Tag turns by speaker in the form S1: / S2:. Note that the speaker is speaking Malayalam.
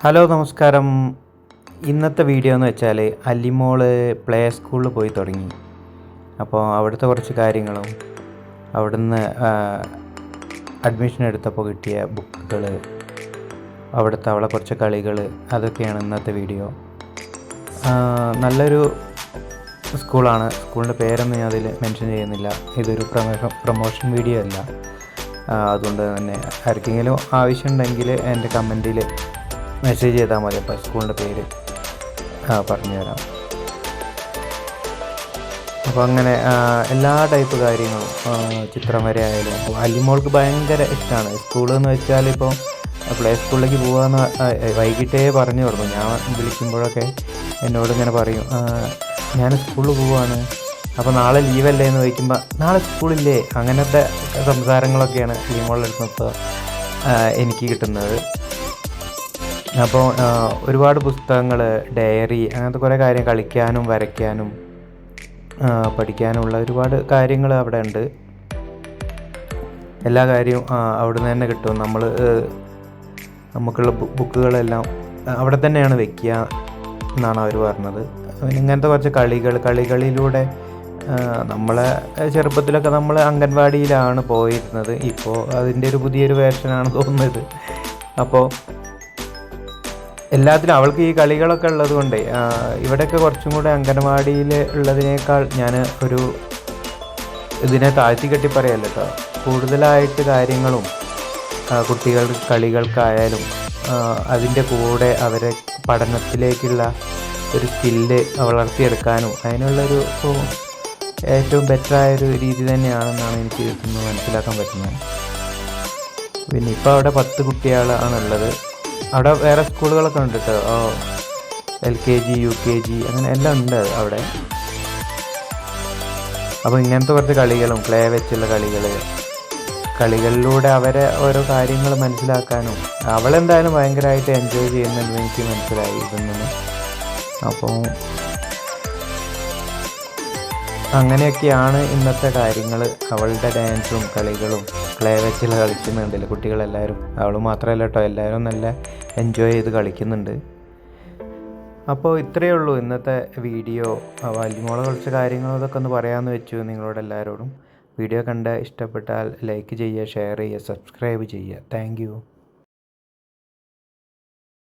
S1: ഹലോ നമസ്കാരം. ഇന്നത്തെ വീഡിയോ എന്ന് വെച്ചാൽ അല്ലിമോൾ പ്ലേ സ്കൂളിൽ പോയി തുടങ്ങി. അപ്പോൾ അവിടുത്തെ കുറച്ച് കാര്യങ്ങളും അവിടുന്ന് അഡ്മിഷൻ എടുത്തപ്പോൾ കിട്ടിയ ബുക്കുകൾ അവിടുത്തെ അവളെ കുറച്ച് കളികൾ അതൊക്കെയാണ് ഇന്നത്തെ വീഡിയോ. നല്ലൊരു സ്കൂളാണ്. സ്കൂളിന്റെ പേരൊന്നും ഞാൻ അതിൽ മെൻഷൻ ചെയ്യുന്നില്ല. ഇതൊരു പ്രമോഷൻ പ്രൊമോഷൻ വീഡിയോ അല്ല. അതുകൊണ്ട് തന്നെ ആർക്കെങ്കിലും ആവശ്യമുണ്ടെങ്കിൽ എന്റെ കമന്റിൽ മെസ്സേജ് ചെയ്താൽ മതി അപ്പോൾ സ്കൂളിന്റെ പേര്. ആ, പറഞ്ഞു തരാം അപ്പോൾ അങ്ങനെ എല്ലാ ടൈപ്പ് കാര്യങ്ങളും ചിത്രം വരെ ആയാലും അല്ലിമോൾക്ക് ഭയങ്കര ഇഷ്ടമാണ് സ്കൂളെന്ന് വെച്ചാൽ ഇപ്പോൾ പ്ലേ സ്കൂളിലേക്ക് പോകാമെന്ന് വൈകിട്ടേ പറഞ്ഞു തുടങ്ങും ഞാൻ വിളിക്കുമ്പോഴൊക്കെ എന്നോട് ഇങ്ങനെ പറയും ഞാൻ സ്കൂളിൽ പോവാണ്. അപ്പോൾ നാളെ ലീവല്ലേ? എന്ന് ചോദിക്കുമ്പോൾ നാളെ സ്കൂളില്ലേ? അങ്ങനത്തെ സംസാരങ്ങളൊക്കെയാണ് ഇപ്പോൾ എനിക്ക് കിട്ടുന്നത്. അപ്പോൾ ഒരുപാട് പുസ്തകങ്ങൾ ഡയറി അങ്ങനത്തെ കുറേ കാര്യം കളിക്കാനും വരയ്ക്കാനും പഠിക്കാനുമുള്ള ഒരുപാട് കാര്യങ്ങൾ അവിടെ ഉണ്ട് എല്ലാ കാര്യവും അവിടെ നിന്ന് തന്നെ കിട്ടും. നമ്മൾ നമുക്കുള്ള ബുക്കുകളെല്ലാം അവിടെ തന്നെയാണ് വെക്കുക എന്നാണ് അവർ പറഞ്ഞത്. ഇങ്ങനത്തെ കുറച്ച് കളികൾ കളികളിലൂടെ നമ്മളെ ചെറുപ്പത്തിലൊക്കെ നമ്മൾ അംഗൻവാടിയിലാണ് പോയിരുന്നത്. ഇപ്പോൾ അതിന്റെ ഒരു പുതിയൊരു വേർഷനാണ് തോന്നുന്നത്. അപ്പോൾ എല്ലാത്തിലും അവൾക്ക് ഈ കളികളൊക്കെ ഉള്ളത് കൊണ്ട് ഇവിടെയൊക്കെ കുറച്ചും കൂടെ അംഗനവാടിയിൽ ഉള്ളതിനേക്കാൾ ഞാൻ ഒരു ഇതിനെ താഴ്ത്തി കെട്ടി പറയല്ല കേട്ടോ കൂടുതലായിട്ട് കാര്യങ്ങളും കുട്ടികൾ കളികൾക്കായാലും അതിന്റെ കൂടെ അവരെ പഠനത്തിലേക്കുള്ള ഒരു സ്കില്ല് വളർത്തിയെടുക്കാനും അതിനുള്ളൊരു ഏറ്റവും ബെറ്ററായൊരു രീതി തന്നെയാണെന്നാണ് എനിക്ക് ഇന്ന് മനസ്സിലാക്കാൻ പറ്റുന്നത്. പിന്നെ ഇപ്പോൾ അവിടെ പത്ത് കുട്ടികളാണുള്ളത്. അവിടെ വേറെ സ്കൂളുകളൊക്കെ ഉണ്ട് കേട്ടോ L K G U K G അങ്ങനെ എല്ലാം ഉണ്ട് അവിടെ. അപ്പോൾ ഇങ്ങനത്തെ കുറച്ച് കളികളും ക്ലേ വെച്ചുള്ള കളികൾ കളികളിലൂടെ അവരെ ഓരോ കാര്യങ്ങൾ മനസ്സിലാക്കാനും അവളെന്തായാലും ഭയങ്കരമായിട്ട് എൻജോയ് ചെയ്യുന്നുണ്ടെന്ന് എനിക്ക് മനസ്സിലായി ഇതൊന്നും. അപ്പോൾ അങ്ങനെയൊക്കെയാണ് ഇന്നത്തെ കാര്യങ്ങൾ അവളുടെ ഡാൻസും കളികളും ക്ലേ വെച്ചിൽ കളിക്കുന്നുണ്ടല്ലോ കുട്ടികളെല്ലാവരും? അവൾ മാത്രമല്ല കേട്ടോ എല്ലാവരും നല്ല എൻജോയ് ചെയ്ത് കളിക്കുന്നുണ്ട്. അപ്പോൾ ഇത്രയേ ഉള്ളൂ ഇന്നത്തെ വീഡിയോ വല്യമോളെ കുറച്ച് കാര്യങ്ങളും ഇതൊക്കെ ഒന്ന് പറയാമെന്ന് വെച്ചു നിങ്ങളോട് എല്ലാവരോടും. വീഡിയോ കണ്ട് ഇഷ്ടപ്പെട്ടാൽ ലൈക്ക് ചെയ്യുക ഷെയർ ചെയ്യുക സബ്സ്ക്രൈബ് ചെയ്യുക. താങ്ക്